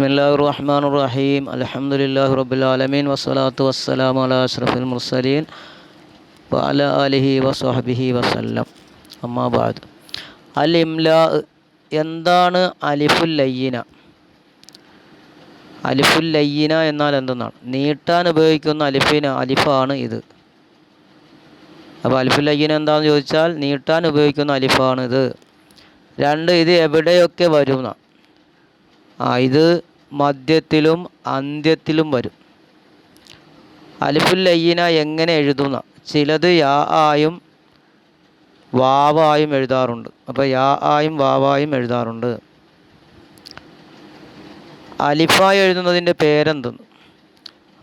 ബിസ്മില്ലാഹ് റഹ്മാൻ റഹീം അലഹമുല്ലാഹ് റബുലാലമീൻ വസ്സലാത്തു വസ്സലാം അല അഷ്റഫുൽ മുർസലീൻ അല അലിഹി വസ്ഹബിഹി വസ്ല്ലം അമ്മാബാദ് അൽ ഇംല എന്താണ് അലിഫുൽ ലയ്യന അലിഫുൽ ലയ്യന എന്നാൽ എന്തെന്നാണ്? നീട്ടാൻ ഉപയോഗിക്കുന്ന അലിഫിന അലിഫാണ് ഇത്. അപ്പോൾ അലിഫുൽ ലയ്യന എന്താണെന്ന് ചോദിച്ചാൽ നീട്ടാൻ ഉപയോഗിക്കുന്ന അലിഫാണ് ഇത്. രണ്ട് ഇത് എവിടെയൊക്കെ വരുന്ന ആ ഇത് മധ്യത്തിലും അന്ത്യത്തിലും വരും. അലിഫുൽ ലയ്യന എങ്ങനെ എഴുതുന്ന? ചിലത് യാ ആയും വാവായും എഴുതാറുണ്ട്. അപ്പോൾ യാ ആയും വാവായും എഴുതാറുണ്ട്. അലിഫായി എഴുതുന്നതിന്റെ പേരെന്തെന്ന്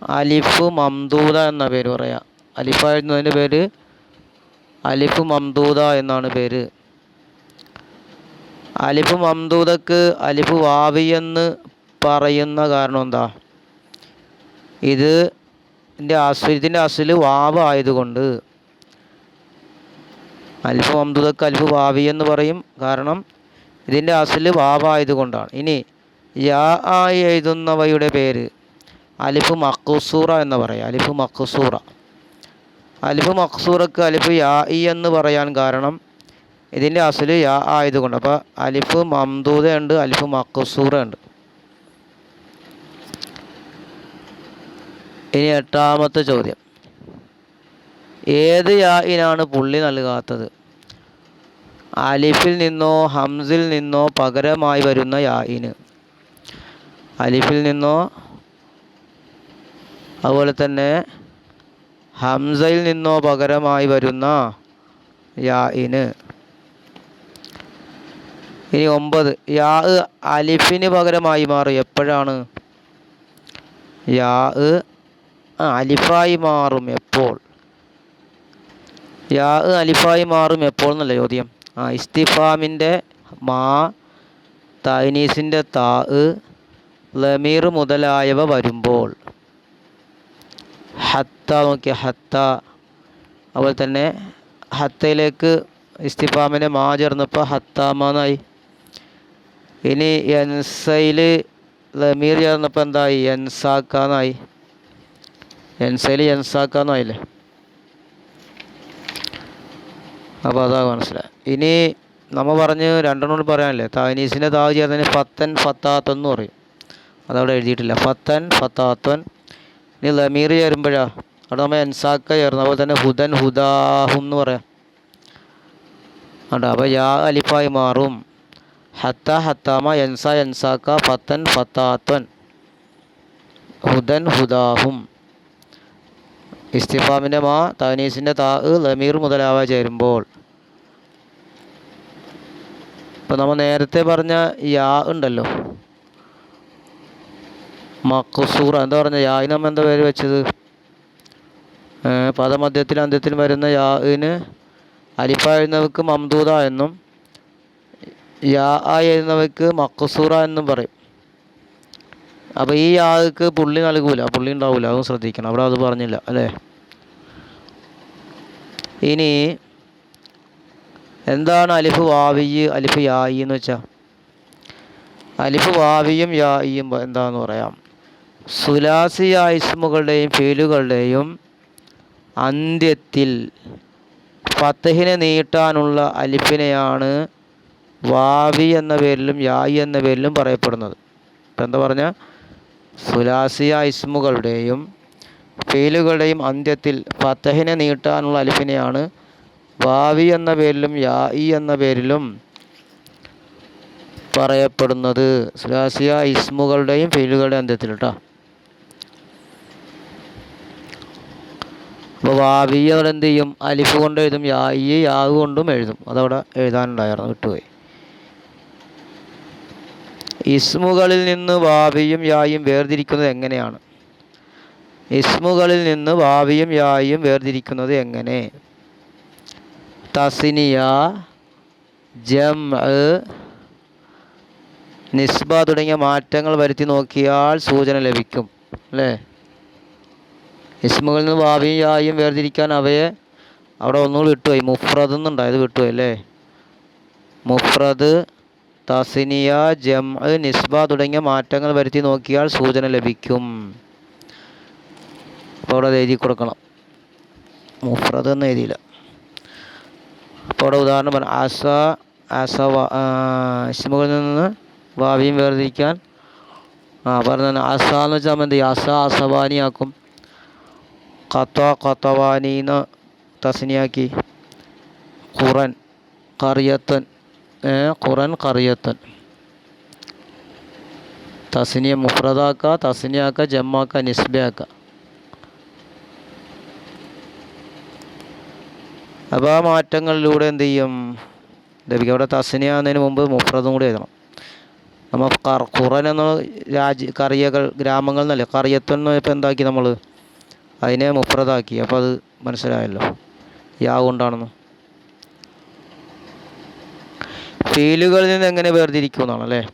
അലിഫ് മംദൂദ എന്ന പേര് പറയാം. അലിഫായി എഴുതുന്നതിന്റെ പേര് അലിഫ് മംദൂദ എന്നാണ് പേര്. അലിഫ് മംദൂദക്ക് അലിഫ് വാവി എന്ന് പറയുന്ന കാരണം എന്താ? ഇത് ഇതിന്റെ അസുരത്തിന്റെ അസിൽ വാവ് ആയതുകൊണ്ട് അൽഫ് അമ്പുതക്ക് അൽഫ് വാവി എന്ന് പറയും. കാരണം ഇതിന്റെ അസിൽ വാവായതുകൊണ്ടാണ് ഇനി യാ ആയി എഴുതുന്നവയുടെ പേര് അലിഫ് മക്കുസൂറ എന്ന് പറയും. അലിഫ് മക്കുസൂറ അലിഫ് മക്സൂറക്ക് അലിഫ് യാ ഇ എന്ന് പറയാൻ കാരണം ഇതിന്റെ അസിൽ യാ ആയതുകൊണ്ട്. അപ്പോൾ അലിഫ് മംദൂദ ഉണ്ട് അലിഫ് മക്കുസൂറ ഉണ്ട് ഇനി എട്ടാമത്തെ ചോദ്യം. ഏത് യായിനാണ് പുള്ളി നൽകാത്തത്? അലിഫിൽ നിന്നോ ഹംസിൽ നിന്നോ പകരമായി വരുന്ന യായിന് അലിഫിൽ നിന്നോ അതുപോലെ തന്നെ ഹംസയിൽ നിന്നോ പകരമായി വരുന്ന യായിന് ഇനി ഒമ്പത് യാ അലിഫിന് പകരമായി മാറും എപ്പോഴാണ്? യാ അലിഫായി മാറും എപ്പോൾ? യാ അലിഫായി മാറും എപ്പോൾ എന്നല്ല ചോദ്യം. ആ ഇസ്തിഫാമിന്റെ മാ തൈനീസിന്റെ താ ലമീർ മുതലായവ വരുമ്പോൾ. ഹത്ത നോക്കിയ ഹത്ത. അതുപോലെ തന്നെ ഹത്തയിലേക്ക് ഇസ്തിഫാമിന്റെ മാ ചേർന്നപ്പോൾ ഹത്താമെന്നായി ഇനി എൻസയിൽ ലമീർ ചേർന്നപ്പോൾ എന്തായി? എൻസാക്കാന്നായി എൻസയിൽ എൻസാക്കാന്നായില്ലേ അപ്പോൾ അതാ മനസ്സിലായി. ഇനി നമ്മൾ പറഞ്ഞ് രണ്ടെണ്ണം പറയാനല്ലേ? താനീസിന്റെ താവ് ചേർന്നതിന് ഫത്തൻ ഫത്താത്തൻ എന്ന് പറയും. അതവിടെ എഴുതിയിട്ടില്ല. ഫത്തൻ ഫത്താത്തൻ. ഇനി ലമീർ ചേരുമ്പോഴാ. അവിടെ നമ്മൾ എൻസാക്ക ചേർന്നു. അതുപോലെ തന്നെ ഹുദൻ ഹുദാഹും എന്ന് പറയാം. ആണ്ടോ അപ്പോൾ യാ അലിഫായി മാറും. ഹത്ത ഹത്താമ എൻസ എൻസാക്ക ഫത്തൻ ഫത്താത്തൻ. ഹുദൻ ഹുദാഹും. ഇസ്തിഫാമിന്റെ മാ തനീസിന്റെ താ ലമീർ മുതലാവ ചേരുമ്പോൾ. ഇപ്പം നമ്മൾ നേരത്തെ പറഞ്ഞ യാ ഉണ്ടല്ലോ. മക്കുസൂറ എന്താ പറഞ്ഞ യായി നമ്മൾ എന്താ പേര് വെച്ചത്? പദമധ്യത്തിലും അന്ത്യത്തിലും വരുന്ന യാന് അലിഫ എഴുതുന്നവർക്ക് മംദൂദ എന്നും യാ എഴുതുന്നവർക്ക് മക്കുസൂറ എന്നും പറയും. അപ്പോൾ ഈ യാക്ക് പുള്ളി നൽകൂല പുള്ളി ഉണ്ടാവില്ല അതും ശ്രദ്ധിക്കണം. അവിടെ അത് പറഞ്ഞില്ല അല്ലേ? ഇനി എന്താണ് അലിഫ് വാവിയ് അലിഫ് യായി എന്ന് വെച്ചാൽ അലിഫ് വാവിയും യായിയും എന്താണെന്ന് പറയാം? സുലാസി ആയിസ്മുകളുടെയും ഫീലുകളുടെയും അന്ത്യത്തിൽ ഫത്തഹിനെ നീട്ടാനുള്ള അലിഫിനെയാണ് വാവി എന്ന പേരിലും യായി എന്ന പേരിലും പറയപ്പെടുന്നത്. ഇപ്പം എന്താ പറഞ്ഞാൽ സുലാസിയ ഇസ്മുകളുടെയും ഫീലുകളുടെയും അന്ത്യത്തിൽ ഫത്തഹിനെ നീട്ടാനുള്ള അലിഫിനെയാണ് വാവി എന്ന പേരിലും യാ ഇ എന്ന പേരിലും പറയപ്പെടുന്നത്. സുലാസിയ ഇസ്മുകളുടെയും ഫെയിലുകളുടെയും അന്ത്യത്തിൽ കേട്ടോ അപ്പോൾ വാവി അവിടെ എന്ത് ചെയ്യും? അലിഫ് കൊണ്ട് എഴുതും യാ ഇ യാവ് കൊണ്ടും എഴുതും. അതവിടെ എഴുതാനുണ്ടായിരുന്നു വിട്ടുപോയി. ഇസ്മുകളിൽ നിന്ന് വാവിയും യായും വേർതിരിക്കുന്നത് എങ്ങനെയാണ്? ഇസ്മുകളിൽ നിന്ന് വാവിയും യായും വേർതിരിക്കുന്നത് എങ്ങനെ? തസിനിയ ജം നിസ്ബ തുടങ്ങിയ മാറ്റങ്ങൾ വരുത്തി നോക്കിയാൽ സൂചന ലഭിക്കും അല്ലേ? ഇസ്മുകളിൽ നിന്ന് വാവിയും യായും വേർതിരിക്കാൻ അവയെ അവിടെ ഒന്നുകൂടി വിട്ടുപോയി മുഫ്രദ് എന്നുണ്ടായത് വിട്ടുപോയി അല്ലേ? മുഫ്രദ് തസിനിയ ജം നിസ്ബ തുടങ്ങിയ മാറ്റങ്ങൾ വരുത്തി നോക്കിയാൽ സൂചന ലഭിക്കും. അപ്പോൾ അവിടെ എഴുതി കൊടുക്കണം. മുഫ്രദ് എന്ന് എഴുതിയില്ല. അപ്പോൾ അവിടെ ഉദാഹരണം പറഞ്ഞു ആസ ആസ ഇസ്മുകളിൽ നിന്ന് ഭാവിയും വേർതിരിക്കാൻ ആ പറഞ്ഞു ആസ എന്ന് വെച്ചാൽ നമ്മൾ എന്ത് ചെയ്യും? അസ അസവാനിയാക്കും കത്തവാനി എന്ന് തസ്നിയാക്കി. ഖുറൻ കറിയത്തൻ ഖുറൻ കറിയത്തൻ തസ്നിയ മുഫ്രദാക്ക തസിനിയാക്ക ജമ്മാക്ക നിസ്ബയാക്ക. അപ്പോൾ ആ മാറ്റങ്ങളിലൂടെ എന്ത് ചെയ്യും? ലഭിക്കും. അവിടെ തസ്നിയാകുന്നതിന് മുമ്പ് മുഫ്രദും കൂടി എഴുതണം. നമ്മൾ കർ ഖുറൻ എന്ന രാജ്യ കറിയകൾ ഗ്രാമങ്ങൾ എന്നല്ല? കറിയത്തൻ എന്ന് ഇപ്പോൾ എന്താക്കി നമ്മൾ അതിനെ മുഫ്രദാക്കി അപ്പോൾ അത് മനസ്സിലായല്ലോ. യാ കൊണ്ടാണെന്ന്. ഫീലുകളിൽ നിന്ന് എങ്ങനെ വേർതിരിക്കും എന്നാണ് അല്ലേ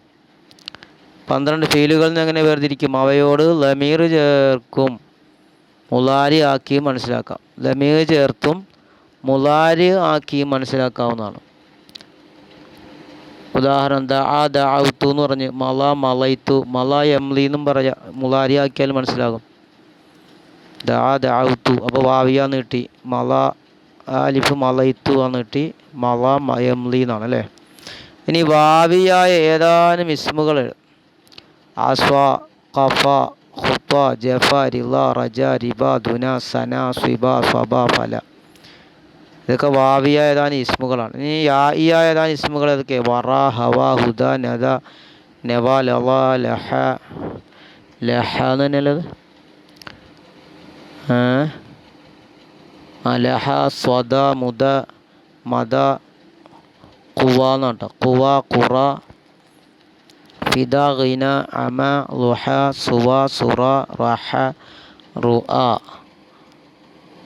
പന്ത്രണ്ട് ഫീലുകളിൽ നിന്ന് എങ്ങനെ വേർതിരിക്കും? അവയോട് ലമീർ ചേർക്കും. മുലാരി ആക്കി മനസ്സിലാക്കാം. ലമീർ ചേർത്തും മുലാരി ആക്കി മനസ്സിലാക്കാവുന്നതാണ്. ഉദാഹരണം ദ ഔത്തു എന്ന് പറഞ്ഞ് മല മലയിത്തു മല എംലി എന്നും പറയാം മുലാരി ആക്കിയാൽ മനസ്സിലാകും. ദ ഔത്തു. അപ്പോൾ വാവിയാ നീട്ടി മല ആലിഫ് മലയിത്തു എന്ന് നീട്ടി മല മയംലി എന്നാണ് അല്ലേ? ഇനി വാവിയായ ഏതാനും ഇസ്മുകൾ ആസ്വ ഖഫ ഖുത്ത ജഫ റിള റജ റിബ ദുന സന സ്വബ ഫല. ഇതൊക്കെ വാവിയായ ഏതാനും ഇസ്മുകളാണ്. ഇനി യായിയായ ഏതാനും ഇസ്മുകൾ ഏതൊക്കെ വറ ഹവ ഹുദ നദ നവ ലവ ലഹ ലഹ എന്ന് തന്നെയല്ലത് ലഹ സ്വദ മുദ മദ കുവ എന്ന് കേട്ടോ കുവ കുറ ഫിദ ഗിന അമ ലുഹ സുവ സുറ റഹ റുഅ.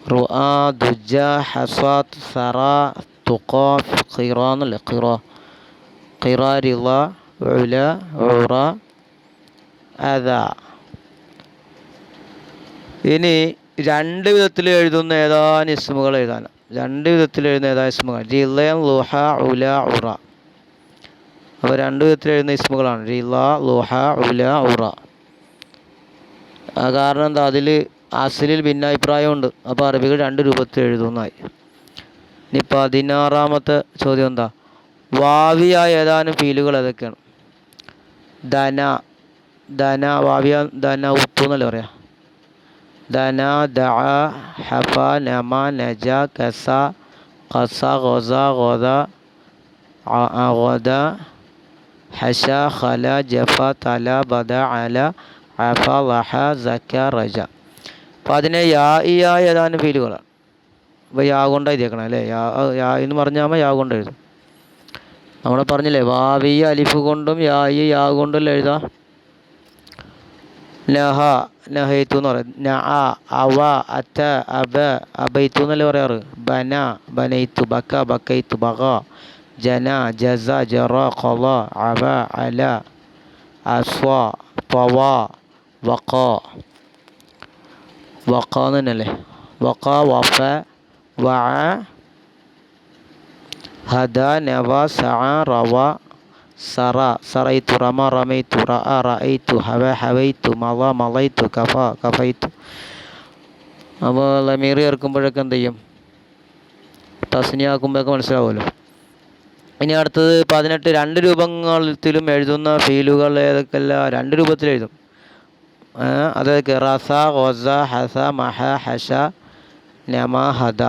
റുഅ ദുജ ഹസാത്ത് സറ തുഖ ഖിറ എന്നല്ലേ ഖിറ ഖിറ ഉറ അത ഇനി രണ്ട് വിധത്തിൽ എഴുതുന്ന ഏതാനും ഇസ്മുകൾ എഴുതാൻ? രണ്ട് വിധത്തിൽ എഴുതുന്ന ഏതാനും ഇസ്മുകൾ റിലൻ ലുഹ ഉല ഉറ. അപ്പോൾ രണ്ട് വിധത്തിൽ എഴുതുന്ന ഇസ്മുകളാണ് ജില്ല ലുഹ ഉല ഉറ. കാരണം എന്താ? അതിൽ അസലിൽ ഭിന്നാഭിപ്രായമുണ്ട്. അപ്പോൾ അറബികൾ രണ്ട് രൂപത്തിൽ എഴുതുന്നതായി. ഇനി പതിനാറാമത്തെ ചോദ്യം എന്താ? വാവിയായ ഏതാനും ഫീലുകൾ ഏതൊക്കെയാണ്? ധന ധന വാവിയ ധന ഉത്തു എന്നല്ലേ പറയാ? ധന ദ ഹഫ നമ നജ കസ കസ ഗൊസ ഗൊദ ഹഷ ഖല ജഫ തല ബദ അല അഫ വഹ സക്ക റജ. അപ്പോൾ അതിനെ യാ ഈ ആ ഏതാനും ഫീലുകളാണ് അപ്പോൾ യാ കൊണ്ട് എഴുതിയേക്കണം അല്ലേ? യാ യാ എന്ന് പറഞ്ഞാൽ യാ കൊണ്ട് എഴുതും. നമ്മൾ പറഞ്ഞില്ലേ വാവി അലിഫ് കൊണ്ടും യാ യായി യാ കൊണ്ടും എഴുതാം? നഹ നഹൈത്തു എന്ന് പറയും. ന ആ അവ അത്ത അബ അബൈത്തു എന്നല്ലേ പറയാറ്? ബന ബനൈത്തു ബക്ക ബക്കൈത്തു ബക ജന ജസ ജറ ഖല അവ അല അസ്വ പവ വഖ. വഖ എന്ന് തന്നെയല്ലേ വഖ വഫ വഅ ഹദ നവ സ റവ സറ. സറൈത്തു റമ റമൈത്തു റഅ റൈത്തു ഹവ ഹവൈത്തു മള മളൈത്തു കഫ കഫൈത്തു അപ്പോൾ ലമീർ ചേർക്കുമ്പോഴൊക്കെ എന്ത് ചെയ്യും? തസ്നിയാക്കുമ്പോഴൊക്കെ മനസ്സിലാവുമല്ലോ. ഇനി അടുത്തത് പതിനെട്ട് രണ്ട് രൂപങ്ങളിലും എഴുതുന്ന ഫീലുകൾ ഏതൊക്കെയല്ല? രണ്ട് രൂപത്തിൽ എഴുതും ഏ, അതൊക്കെ റസ ഗൊസ ഹസ മഹ ഹഷ നമ ഹദ?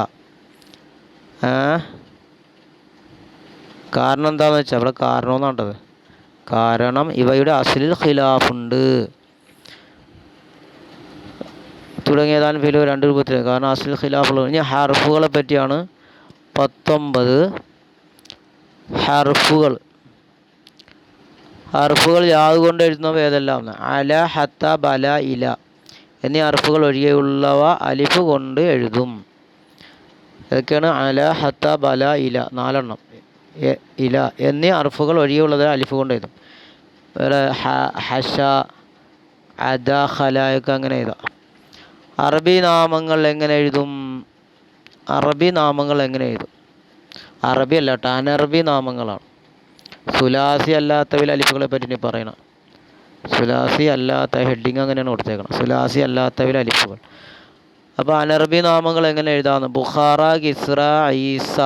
കാരണം എന്താണെന്ന് വെച്ചാൽ അവിടെ കാരണം എന്നാണ്ടത് കാരണം ഇവയുടെ അസലിൽ ഖിലാഫുണ്ട്. തുടങ്ങിയതാണ് ഫിലോ രണ്ട് രൂപത്തിൽ കാരണം അസലിൽ ഖിലാഫുള്ള ഇനി ഹർഫുകളെ പറ്റിയാണ് പത്തൊമ്പത് ഹർഫുകൾ. ഹർഫുകൾ യാത് കൊണ്ട് എഴുതുന്നവ ഏതെല്ലാം? അല ഹത്ത ബല ഇല എന്നീ ഹർഫുകൾ ഒഴികെയുള്ളവ അലിഫ് കൊണ്ട് എഴുതും. ഇതൊക്കെയാണ് അല ഹത്ത ബല ഇല നാലെണ്ണം. ഇല എന്നീ അർഫുകൾ ഒഴികെയുള്ളത് അലിഫ് കൊണ്ട് എഴുതും. വേറെ ഹഷ അദ ഹലയൊക്കെ അങ്ങനെ എഴുതാം. അറബി നാമങ്ങൾ എങ്ങനെ എഴുതും? അറബി നാമങ്ങൾ എങ്ങനെ എഴുതും? അറബി അല്ല കേട്ടോ അനറബി നാമങ്ങളാണ്. സുലാസി അല്ലാത്തവയിൽ അലിഫുകളെ പറ്റി പറയണം. സുലാസി അല്ലാത്ത ഹെഡിങ് അങ്ങനെയാണ് കൊടുത്തേക്കണം സുലാസി അല്ലാത്തവയിൽ അലിഫുകൾ. അപ്പോൾ അനറബി നാമങ്ങൾ എങ്ങനെ എഴുതാമെന്ന് ബുഖാറ കിസ്ര ഈസ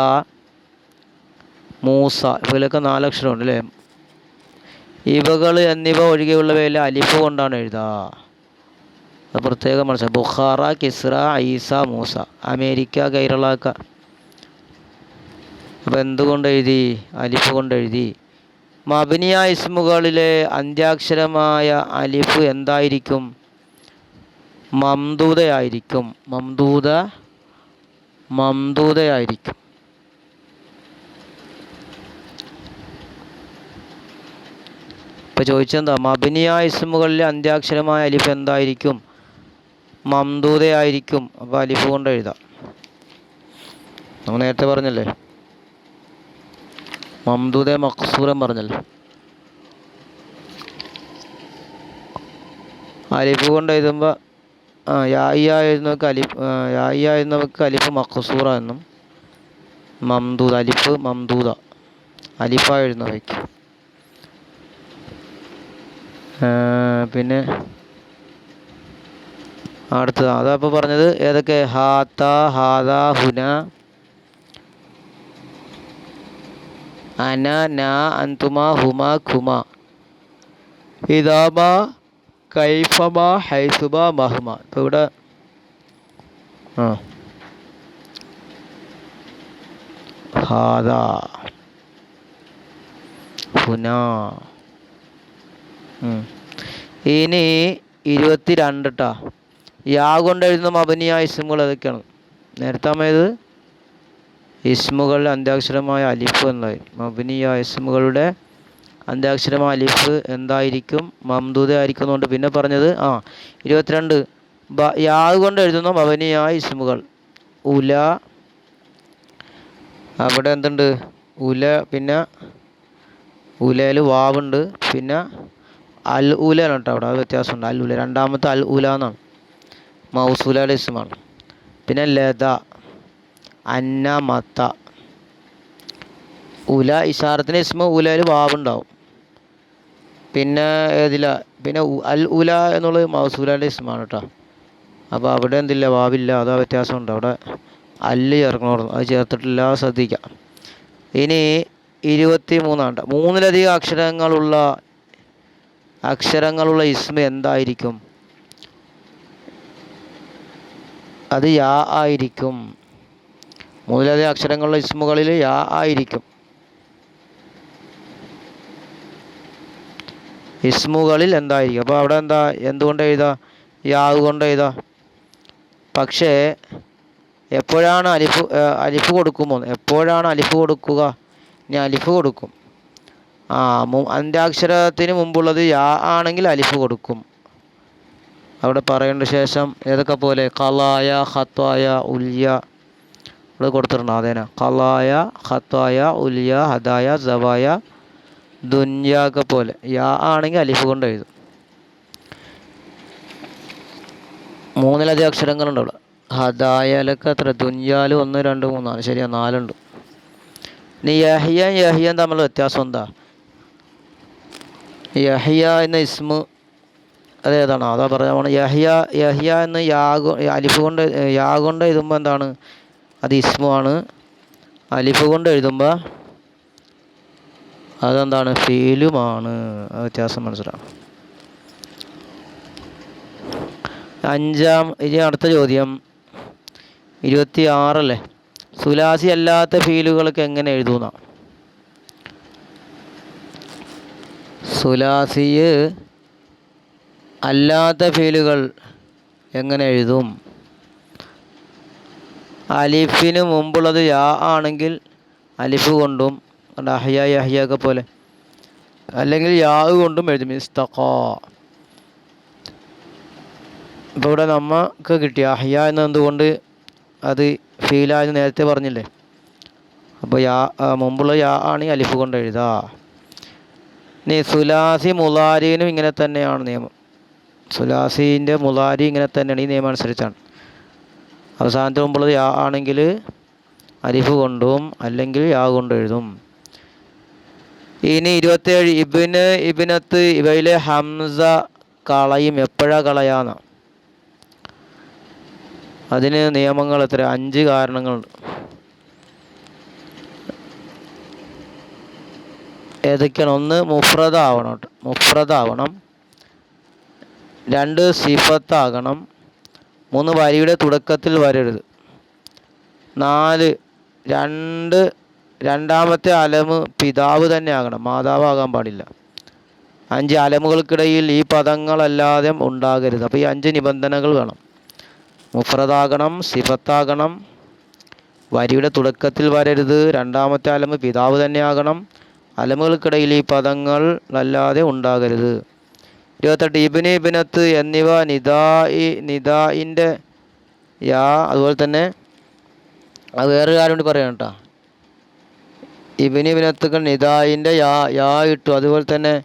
മൂസ ഇവയിലൊക്കെ നാലക്ഷരമുണ്ട് അല്ലേ ഇവകൾ എന്നിവ ഒഴികെയുള്ളവയിൽ അലിഫ് കൊണ്ടാണ് എഴുതുക അത് പ്രത്യേകം മനസ്സിലായി ബുഖാറ കിസ്ര ഐസ മൂസ. അമേരിക്ക കൈരളാക്ക അപ്പോൾ എന്തുകൊണ്ട് എഴുതി? അലിഫ് കൊണ്ട് എഴുതി. മബനിയ ഇസ്മുകളിലെ അന്ത്യാക്ഷരമായ അലിഫ് എന്തായിരിക്കും? മംദൂതയായിരിക്കും മംദൂത മംദൂതയായിരിക്കും ഇപ്പോൾ ചോദിച്ചെന്താ? മബനിയ ഇസ്മുകളിലെ അന്ത്യാക്ഷരമായ അലിഫ് എന്തായിരിക്കും? മംദൂതയായിരിക്കും അപ്പോൾ അലിഫ് കൊണ്ട് എഴുതാം. നമ്മൾ നേരത്തെ പറഞ്ഞല്ലേ? മംദൂദെ മക്സൂരം പറഞ്ഞല്ലോ. അലിഫ് കൊണ്ട് എഴുതുമ്പോൾ ആ യായിയ എഴുതുന്നവർക്ക് അലിഫ് ആ, യായിയ എഴുതുന്നവർക്ക് അലിഫ് മക്സൂറ എന്നും മംദൂദ അലിഫ് മംദൂദ അലിഫ എഴുതുന്നവയ്ക്ക് പിന്നെ അടുത്തത് അതാ ഇപ്പോൾ പറഞ്ഞത് ഏതൊക്കെ? ഹാത്ത ഹാദ ഹുന അന ന അന്തുമ ഹുമ ഖുമ ഇതാമ കൈഫമ ഹൈസുബ മഹുമ ഇവിടെ ആ. ഹാദ. ഹുന. ഇനി ഇരുപത്തി രണ്ട് യാ കൊണ്ട് എഴുതുന്ന മബനിയ ഇസ്മുകൾ ഏതൊക്കെയാണ്? നേരത്തെ അമ്മയത് ഇസ്മുകളുടെ അന്ത്യാക്ഷരമായ അലിഫ് എന്നായി മബിനിയായ ഇസ്മുകളുടെ അന്ത്യാക്ഷരമായ അലിഫ് എന്തായിരിക്കും? മംദൂദ ആയിരിക്കുന്നുണ്ട് പിന്നെ പറഞ്ഞത് ആ ഇരുപത്തിരണ്ട്. ബ യാ കൊണ്ട് എഴുതുന്ന മബനിയായ ഇസ്മുകൾ. ഉല അവിടെ എന്തുണ്ട്? ഉല പിന്നെ ഉലയിൽ വാവുണ്ട് പിന്നെ അൽ ഉല കേട്ടോ അവിടെ വ്യത്യാസമുണ്ട്. അൽ ഉല രണ്ടാമത്തെ അൽ ഉല എന്നാണ്. മൗസൂലയുടെ ഇസ്മാണ് പിന്നെ ലത. അന്ന മത്ത ഉല ഇഷാറത്തിന് ഇസ്മ ഉലയിൽ വാവുണ്ടാവും. പിന്നെ ഏതില? പിന്നെ അൽ ഉല എന്നുള്ളത് മൗസൂലാന്റെ ഇസ്മാണ് കേട്ടോ അപ്പോൾ അവിടെ എന്തില്ല? വാവില്ല. അതാ വ്യത്യാസമുണ്ട്. അവിടെ അല്ല് ചേർക്കണമായിരുന്നു. അത് ചേർത്തിട്ടില്ല. ശ്രദ്ധിക്കാം. ഇനി ഇരുപത്തി മൂന്നാണ്ട് മൂന്നിലധികം അക്ഷരങ്ങളുള്ള അക്ഷരങ്ങളുള്ള ഇസ്മ എന്തായിരിക്കും? അത് യാ ആയിരിക്കും. മൂന്നിലധികം അക്ഷരങ്ങളുള്ള ഇസ്മുകളിൽ യാ ആയിരിക്കും. ഇസ്മുകളിൽ എന്തായിരിക്കും? അപ്പോൾ അവിടെ എന്താ? എന്തുകൊണ്ട് എഴുതാ? യാവ് കൊണ്ട് എഴുതാ? പക്ഷേ എപ്പോഴാണ് അലിഫ് അലിഫ് കൊടുക്കുമോ? എപ്പോഴാണ് അലിഫ് കൊടുക്കുക? ഇനി അലിഫ് കൊടുക്കും. ആ മു അന്ത്യാക്ഷരത്തിന് മുമ്പുള്ളത് യാ ആണെങ്കിൽ അലിഫ് കൊടുക്കും. അവിടെ പറയേണ്ട ശേഷം ഏതൊക്കെ പോലെ? കലായ ഹത്വായ ഉല്യ ഇവിടെ കൊടുത്തിട്ടുണ്ട് അതേന കലായ ഖത്തായ ഉലിയ ഹദായ സവായ ദുന്യാക്ക പോലെ. യാ ആണെങ്കിൽ അലിഫ് കൊണ്ട് എഴുതും. മൂന്നിലധികം അക്ഷരങ്ങളുണ്ട് അവിടെ. ഹദായാലൊക്കെ എത്ര? ദുന്യാൽ ഒന്ന് രണ്ട് മൂന്നാണ് ശരിയാ നാലുണ്ട്. ഇനി യഹിയ യഹിയ തമ്മിലുള്ള വ്യത്യാസം എന്താ? യഹിയ എന്ന ഇസ്മു അതേതാണ് അതാ പറയാൻ യഹിയ യഹിയ എന്ന് യാഗ് അലിഫ് കൊണ്ട് യാ കൊണ്ട് എഴുതുമ്പോൾ എന്താണ്? അത് ഇസ്മുമാണ് അലിഫ് കൊണ്ട് എഴുതുമ്പോൾ അതെന്താണ്? ഫീലുമാണ്. വ്യത്യാസം മനസ്സിലാവും. അഞ്ചാം ഇനി അടുത്ത ചോദ്യം. ഇരുപത്തി ആറല്ലേ സുലാസി അല്ലാത്ത ഫീലുകൾക്ക് എങ്ങനെ എഴുതുന്ന? സുലാസി അല്ലാത്ത ഫീലുകൾ എങ്ങനെ എഴുതും? അലിഫിന് മുമ്പുള്ളത് യാ ആണെങ്കിൽ അലിഫ് കൊണ്ടും അഹ്യ യഹ്യ ഒക്കെ പോലെ. അല്ലെങ്കിൽ യാ കൊണ്ടും എഴുതും. ഇസ്തഖാ. ഇപ്പോൾ ഇവിടെ നമുക്ക് കിട്ടിയ അഹ്യ എന്ന് എന്തുകൊണ്ട് അത് ഫീലായെന്ന് നേരത്തെ പറഞ്ഞില്ലേ? അപ്പോൾ യാ മുമ്പുള്ള യാ ആണ് അലിഫ് കൊണ്ട് എഴുതാ. ഇനി സുലാസി മുലാരിനും ഇങ്ങനെ തന്നെയാണ് നിയമം. സുലാസിന്റെ മുലാരി ഇങ്ങനെ തന്നെയാണ് ഈ നിയമം അനുസരിച്ചാണ്. അവസാനത്തിന് മുമ്പുള്ളത് യാ ആണെങ്കിൽ അലിഫ് കൊണ്ടും അല്ലെങ്കിൽ യാ കൊണ്ട് എഴുതും. ഇനി ഇരുപത്തേഴ് ഇബിന് ഇബിനത്ത് ഇവയിലെ ഹംസ കളയും എപ്പോഴാ കളയാന്ന്. അതിന് നിയമങ്ങൾ എത്ര? അഞ്ച് കാരണങ്ങളുണ്ട്. ഏതൊക്കെയാണ്? ഒന്ന് മുഫ്രദ ആവണം മുഫ്രദ ആവണം രണ്ട് സിഫത്താകണം. മൂന്ന് വരിയുടെ തുടക്കത്തിൽ വരരുത്. നാല് രണ്ട് രണ്ടാമത്തെ അലമ് പിതാവ് തന്നെ ആകണം മാതാവാകാൻ പാടില്ല. അഞ്ച് അലമുകൾക്കിടയിൽ ഈ പദങ്ങളല്ലാതെ ഉണ്ടാകരുത്. അപ്പോൾ ഈ അഞ്ച് നിബന്ധനകൾ വേണം. മുഫ്രദാകണം സിഫത്താകണം വരിയുടെ തുടക്കത്തിൽ വരരുത്. രണ്ടാമത്തെ അലമ് പിതാവ് തന്നെ ആകണം അലമുകൾക്കിടയിൽ ഈ പദങ്ങൾ അല്ലാതെ ഉണ്ടാകരുത്. ഇരുപത്തെട്ട്. ഇബിന് ഇബിനത്ത് എന്നിവ നിദായി നിദായിന്റെ യാ അതുപോലെ തന്നെ അത് വേറൊരു കാര്യം കൂടി പറയാം കേട്ടോ. ഇബിന് ഇബിനത്തുകൾ നിദായിന്റെ യാ യാ ഇട്ടു. അതുപോലെ തന്നെ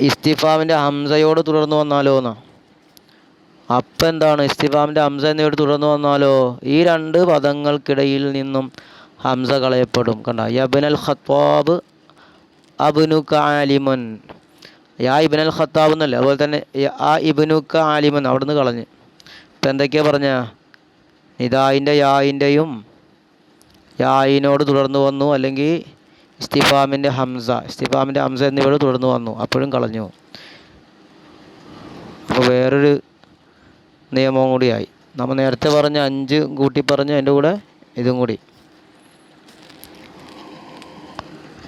ഇസ്തിഫാമിന്റെ ഹംസയോട് തുടർന്ന് വന്നാലോ എന്നാ? അപ്പം എന്താണ്? ഇസ്തിഫാമിന്റെ ഹംസ എന്നിവയോട് തുടർന്ന് വന്നാലോ? ഈ രണ്ട് പദങ്ങൾക്കിടയിൽ നിന്നും ഹംസ കളയപ്പെടും. കണ്ട? യബിനൽ ഖത്വാബ് അബ്നുക ആലിമൻ യാ ഇബിനൽ ഖത്താബ് എന്നല്ലേ? അതുപോലെ തന്നെ ആ ഇബിനുക്ക ആലിമൻ അവിടുന്ന് കളഞ്ഞ്. ഇപ്പം എന്തൊക്കെയാ പറഞ്ഞ? നിതായിന്റെ യായിന്റെയും യായിനോട് തുടർന്ന് വന്നു. അല്ലെങ്കിൽ ഇസ്തിഫാമിന്റെ ഹംസ ഇസ്തിഫാമിന്റെ ഹംസ എന്നിവയോട് തുടർന്ന് വന്നു. അപ്പോഴും കളഞ്ഞു. അപ്പോൾ വേറൊരു നിയമവും കൂടിയായി നമ്മൾ നേരത്തെ പറഞ്ഞ അഞ്ച് കൂട്ടി പറഞ്ഞ് അതിന്റെ കൂടെ ഇതും കൂടി.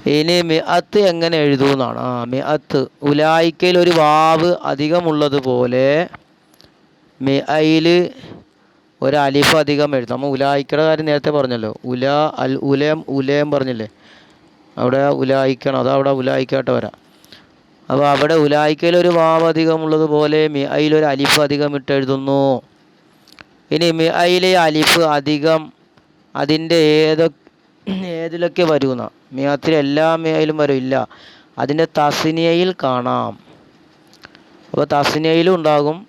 ഇനി മിഅത്ത് എങ്ങനെ എഴുതുമെന്നാണ്. ആ മിഅത്ത്. ഉലായിക്കയിൽ ഒരു വാവ് അധികമുള്ളതുപോലെ മിഅയിൽ ഒരു അലിഫ് അധികം എഴുതും. നമ്മൾ ഉലായിക്കയുടെ കാര്യം നേരത്തെ പറഞ്ഞല്ലോ. ഉല അൽ ഉലയം ഉലയം പറഞ്ഞില്ലേ? അവിടെ ഉലായിക്കണം. അതവിടെ ഉലായിക്കായിട്ട് വരാം. അപ്പോൾ അവിടെ ഉലായിക്കയിൽ ഒരു വാവ് അധികമുള്ളതുപോലെ മിഅയിൽ ഒരു അലിഫ് അധികം ഇട്ട് എഴുതുന്നു. ഇനി മിഅയിലെ അലിഫ് അധികം അതിന്റെ ഏതൊക്കെ ഏതിലൊക്കെ വരുന്ന? മിയാത്തിൽ എല്ലാ മിയായിലും വരും. ഇല്ല. അതിന്റെ തസ്നിയയിൽ കാണാം. അപ്പോൾ തസ്നിയയിലും ഉണ്ടാകും.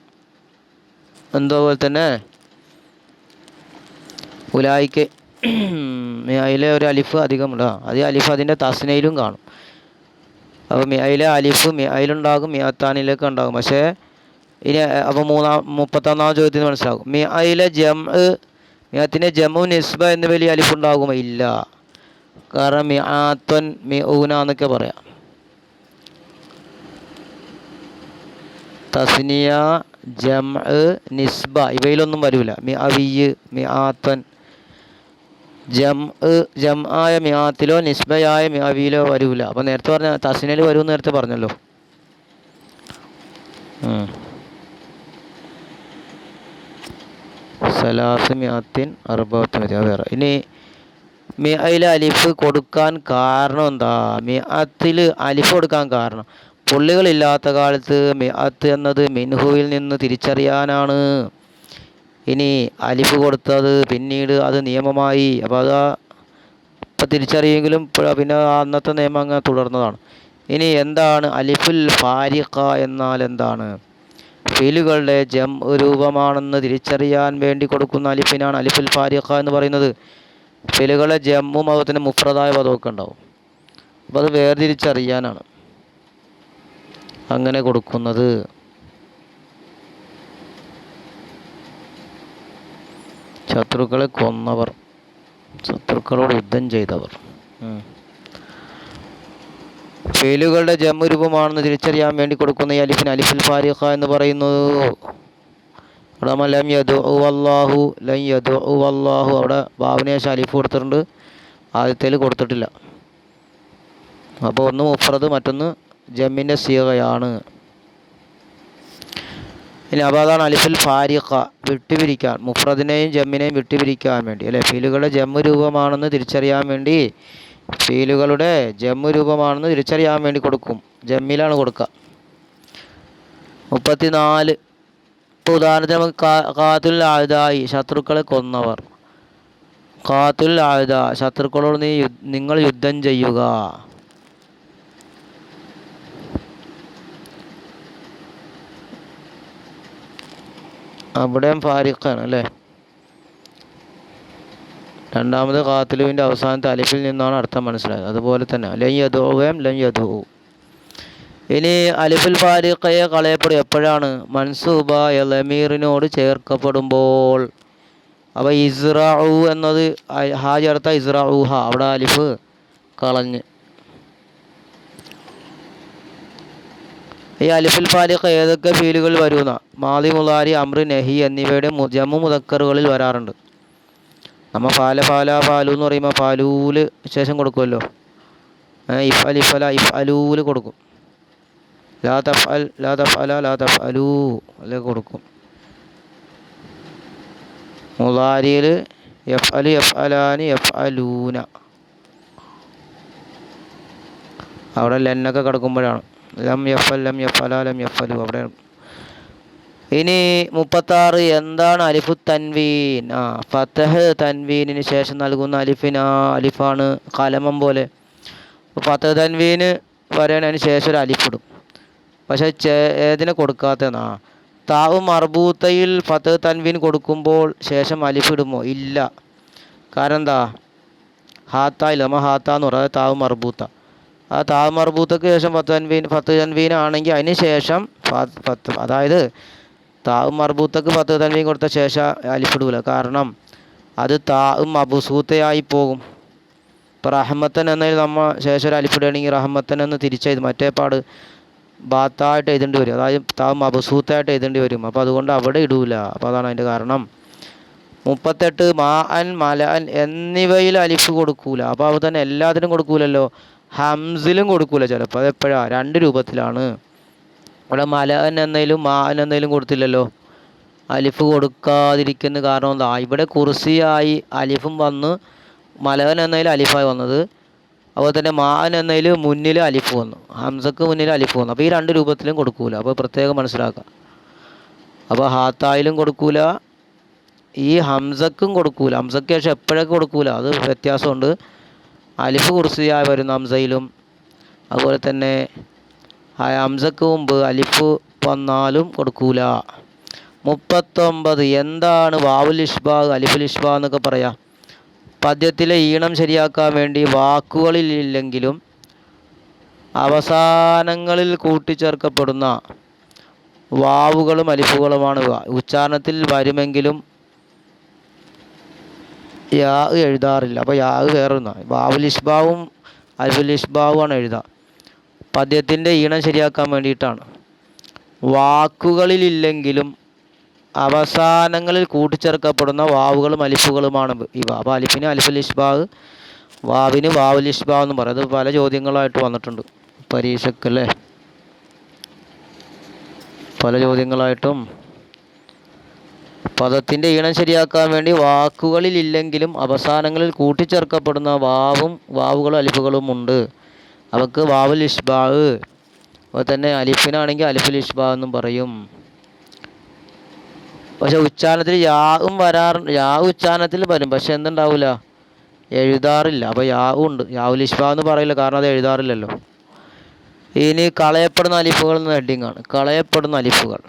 പോലെ തന്നെ. ഉലായിക്ക് മിയായിലെ ഒരു അലിഫ് അധികമുണ്ട്. അത് അലിഫ് അതിന്റെ തസ്നയിലും കാണും. അപ്പോൾ മിയായിലെ അലിഫ് മിയായിലുണ്ടാകും മിയാത്താനിലൊക്കെ ഉണ്ടാകും. പക്ഷേ ഇനി അപ്പോൾ മൂന്നാം മുപ്പത്തൊന്നാം ചോദ്യത്തിന് മനസ്സിലാകും. മിയായിലെ ജം മിയത്തിന്റെ ജമു നിസ്ബ എന്ന് വലിയ അലിഫ് ഉണ്ടാകുമോ? ഇല്ല. കാരണം മിആത്വൻ മി ഊന എന്നൊക്കെ പറയാം. തസ്നിയ ജം നിസ്ബ ഇവയിലൊന്നും വരില്ല മി അവിയ് മി ആത്തൻ ജം ജം ആയ മിയാത്തിലോ നിസ്ബയായ മിയാവിയിലോ വരൂല. അപ്പോൾ നേരത്തെ പറഞ്ഞ തസ്നിയയിൽ വരുമെന്ന് നേരത്തെ പറഞ്ഞല്ലോ. ഉം. സലാസ് മിയാത്തിൻ അറുപത്തി വേറെ. ഇനി മിയയിൽ അലിഫ് കൊടുക്കാൻ കാരണം എന്താ? മിയത്തിൽ അലിഫ് കൊടുക്കാൻ കാരണം പുള്ളികളില്ലാത്ത കാലത്ത് മിയത്ത് എന്നത് മിൻഹുവിൽ നിന്ന് തിരിച്ചറിയാനാണ്. ഇനി അലിഫ് കൊടുത്തത് പിന്നീട് അത് നിയമമായി. അപ്പോൾ അത് ഇപ്പം തിരിച്ചറിയെങ്കിലും പിന്നെ അന്നത്തെ നിയമം അങ്ങനെ തുടർന്നതാണ്. ഇനി എന്താണ് അലിഫുൽ ഫാരിഖ എന്നാൽ എന്താണ്? ഫീലുകളുടെ ജം രൂപമാണെന്ന് തിരിച്ചറിയാൻ വേണ്ടി കൊടുക്കുന്ന അലിഫിനാണ് അലിഫുൽ ഫാരിഖ എന്ന് പറയുന്നത്. ഫീലുകളെ ജമ്മും അതുപോലെ മുഫ്രദായ പദമൊക്കെ ഉണ്ടാവും. അപ്പോൾ അത് വേർതിരിച്ചറിയാനാണ്. അങ്ങനെ കൊടുക്കുന്നത്. ശത്രുക്കളെ കൊന്നവർ ശത്രുക്കളോട് യുദ്ധം ചെയ്തവർ. ഫെയിലുകളുടെ ജമ്മു രൂപമാണെന്ന് തിരിച്ചറിയാൻ വേണ്ടി കൊടുക്കുന്ന ഈ അലിഫിന് അലിഫുൽ ഫാരിഖ എന്ന് പറയുന്നു. അള്ളാഹു ലം യദു അള്ളാഹു അവിടെ ഭാവനേശ അലിഫ് കൊടുത്തിട്ടുണ്ട്. ആദ്യത്തേൽ കൊടുത്തിട്ടില്ല. അപ്പോൾ ഒന്ന് മുഫ്രദ് മറ്റൊന്ന് ജമ്മിന്റെ സീകയാണ് ഇനി അപ്പോൾ അതാണ് അലിഫുൽ ഫാരിഖ വിട്ടുപിരിക്കാൻ മുഫ്രദിനെയും ജമ്മിനെയും വിട്ടുപിരിക്കാൻ വേണ്ടി. അല്ലേ? ഫീലുകളുടെ ജമ്മു രൂപമാണെന്ന് തിരിച്ചറിയാൻ വേണ്ടി ഫീലുകളുടെ ജമ്മ് രൂപമാണെന്ന് തിരിച്ചറിയാൻ വേണ്ടി കൊടുക്കും. ജമ്മിലാണ് കൊടുക്കുക മുപ്പത്തിനാല്. ഇപ്പോൾ ഉദാഹരണത്തിന് നമുക്ക് കാത്തുൽ ആയുധായി ശത്രുക്കളെ കൊന്നവർ. കാത്തുൽ ആയുധ ശത്രുക്കളോട് നീ നിങ്ങൾ യുദ്ധം ചെയ്യുക. അവിടെയും ഫാരിഖാണ് അല്ലേ? രണ്ടാമത് കാത്തലുവിന്റെ അവസാനത്തെ അലിഫിൽ നിന്നാണ് അർത്ഥം മനസ്സിലായത്. അതുപോലെ തന്നെ ലൻ യദുവേം ലൻ യദു ഇനി അലിഫുൽ ഫാരിഖയെ കളയപ്പെടും എപ്പോഴാണ്? മൻസൂബ ലമീറിനോട് ചേർക്കപ്പെടുമ്പോൾ. അപ്പോൾ ഇസ്റാഉ എന്നത് ഹാ ചേർത്ത ഇസ്റാഉ ഹ അവിടെ അലിഫ് കളഞ്ഞ്. ഈ അലിഫുൽ ഫാലിഖ് ഏതൊക്കെ ഫീലുകൾ വരുന്ന മാതി മുലാരി അമ്രു നഹി എന്നിവയുടെ ജമ്മു മുതക്കറുകളിൽ വരാറുണ്ട്. നമ്മൾ പാല പാല പാലു എന്ന് പറയുമ്പോൾ പാലൂൽ ശേഷം കൊടുക്കുമല്ലോ ഇഫ് അൽ ഇഫ് അല ഇഫ് അലൂൽ കൊടുക്കും. ലാ തഫ് അൽ ലാ അല ലാ അലൂ അല്ലെ കൊടുക്കും. മുതാരിയിൽ എഫ് അലു എഫ് അലാന് എഫ് അലൂന. അവിടെ ലെന്നൊക്കെ കിടക്കുമ്പോഴാണ്. ലം എഫ് എൽ ലം എഫ് അല ലം എഫ് അലു. അവിടെ ഇനി മുപ്പത്താറ് എന്താണ് അലിഫു തൻവീൻ? ആ ഫത്തഹ് തൻവീനിന് ശേഷം നൽകുന്ന അലിഫിന് ആ അലിഫാണ് കലമം പോലെ. ഫത്തഹ് തൻവീന് വരാനതിന് ശേഷം ഒരു അലിഫിടും. പക്ഷേ ഏതിനെ കൊടുക്കാത്തതെന്നാ? താവ് മർബൂത്തയിൽ ഫത്തഹ് തൻവീൻ കൊടുക്കുമ്പോൾ ശേഷം അലിഫിടുമോ? ഇല്ല. കാരണം എന്താ? ഹാത്തായില്ല നമ്മൾ ഹാത്ത എന്ന് പറയുന്നത് താവ് മർബൂത്ത. ആ താവ് മർബൂത്തക്ക് ശേഷം ഫത്ത് തൻവീൻ ഫത്ത് തൻവീൻ ആണെങ്കിൽ അതിന് ശേഷം അതായത് താവ് മർബൂത്തക്ക് പത്ത് തൻവീൻ കൊടുത്ത ശേഷം അലിഫിടൂല കാരണം അത് താവും അബുസൂത്തയായി പോകും. ഇപ്പോൾ റഹ്മത്തൻ എന്നതിൽ നമ്മൾ ശേഷം ഒരു അലിഫിടുകയാണെങ്കിൽ റഹ്മത്തൻ എന്ന് തിരിച്ചെഴുതും മറ്റേ പാട് ബാത്തായിട്ട് എഴുതേണ്ടി വരും. അതായത് താവും അബുസൂത്തായിട്ട് എഴുതേണ്ടി വരും. അപ്പോൾ അതുകൊണ്ട് അവിടെ ഇടൂല. അപ്പോൾ അതാണ് അതിന്റെ കാരണം. മുപ്പത്തെട്ട് മാ അൻ മല അൻ എന്നിവയിൽ അലിഫ് കൊടുക്കൂല. അപ്പോൾ അവ തന്നെ എല്ലാത്തിനും കൊടുക്കൂലല്ലോ. ഹംസിലും കൊടുക്കൂല ചിലപ്പോൾ അത് എപ്പോഴാ രണ്ട് രൂപത്തിലാണ്. ഇവിടെ മല അൻ എന്നതിലും മാ അൻ എന്നതിലും കൊടുത്തില്ലല്ലോ. അലിഫ് കൊടുക്കാതിരിക്കുന്ന കാരണം എന്താ? ഇവിടെ കുറിസിയായി അലിഫും വന്ന് മലവൻ എന്നതിൽ അലിഫായി വന്നത്. അതുപോലെ തന്നെ മാൻ എന്നതിൽ മുന്നിൽ അലിഫ് വന്നു. ഹംസക്ക് മുന്നിൽ അലിഫ് വന്നു. അപ്പോൾ ഈ രണ്ട് രൂപത്തിലും കൊടുക്കൂല. അപ്പോൾ പ്രത്യേകം മനസ്സിലാക്കുക അപ്പോൾ ഹാത്തായിലും കൊടുക്കൂല. ഈ ഹംസക്കും കൊടുക്കൂല. ഹംസക്ക് ശേഷം എപ്പോഴൊക്കെ കൊടുക്കൂല? അത് വ്യത്യാസമുണ്ട്. അലിഫ് കുറിസിയായി വരുന്ന ഹംസയിലും അതുപോലെ തന്നെ ഹംസക്ക് മുമ്പ് അലിഫ് വന്നാലും കൊടുക്കൂല. മുപ്പത്തൊമ്പത്. എന്താണ് വാവുൽ ഇഷ്ബാ അലിഫുൽ ഇഷ്ബാ എന്നൊക്കെ പറയാം. പദ്യത്തിലെ ഈണം ശരിയാക്കാൻ വേണ്ടി വാക്കുകളിലില്ലെങ്കിലും അവസാനങ്ങളിൽ കൂട്ടിച്ചേർക്കപ്പെടുന്ന വാവുകളും അലിഫുകളുമാണ് ഉച്ചാരണത്തിൽ വരുമെങ്കിലും യാ എഴുതാറില്ല. അപ്പോൾ യാ വേറൊന്നാണ് വാവുൽ ഇഷ്ബാവും അലിഫുൽ ഇഷ്ബാവുമാണ് എഴുതുക പദ്യത്തിന്റെ ഈണം ശരിയാക്കാൻ വേണ്ടിയിട്ടാണ്. വാക്കുകളിലില്ലെങ്കിലും അവസാനങ്ങളിൽ കൂട്ടിച്ചേർക്കപ്പെടുന്ന വാവുകളും അലിഫുകളുമാണ് ഇവ അപ്പോൾ അലിഫിന് അലിഫുൽ ഇഷ്ബാവ് വാവിന് വാവുൽ ഇഷ്ബാവ് എന്ന് പറയും. അത് പല ചോദ്യങ്ങളായിട്ട് വന്നിട്ടുണ്ട് പരീക്ഷയ്ക്കല്ലേ പല ചോദ്യങ്ങളായിട്ടും. പദത്തിന്റെ ഈണം ശരിയാക്കാൻ വേണ്ടി വാക്കുകളിലില്ലെങ്കിലും അവസാനങ്ങളിൽ കൂട്ടിച്ചേർക്കപ്പെടുന്ന വാവും വാവുകളും അലിഫുകളും ഉണ്ട്. അവക്ക് വാവുൽ ഇഷ്ബാവ് അതുപോലെ തന്നെ അലിഫിനാണെങ്കിൽ അലിഫുൽ ഇഷ്ബാവ് എന്നും പറയും. പക്ഷെ ഉച്ചാരണത്തിൽ യാവും വരാറ് യാ ഉച്ചാരണത്തിൽ വരും. പക്ഷെ എന്തുണ്ടാവില്ല എഴുതാറില്ല. അപ്പോൾ യാവും ഉണ്ട്. യാവുൽ ഇഷ്ബാവ് എന്ന് പറയില്ല. കാരണം അത് എഴുതാറില്ലല്ലോ. ഇനി കളയപ്പെടുന്ന അലിഫുകൾ എന്ന ആണ്. കളയപ്പെടുന്ന അലിഫുകൾ.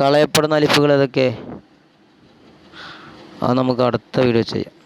കളയപ്പെടുന്ന അലിഫുകൾ ഏതൊക്കെ? അത് നമുക്ക് അടുത്ത വീഡിയോ ചെയ്യാം.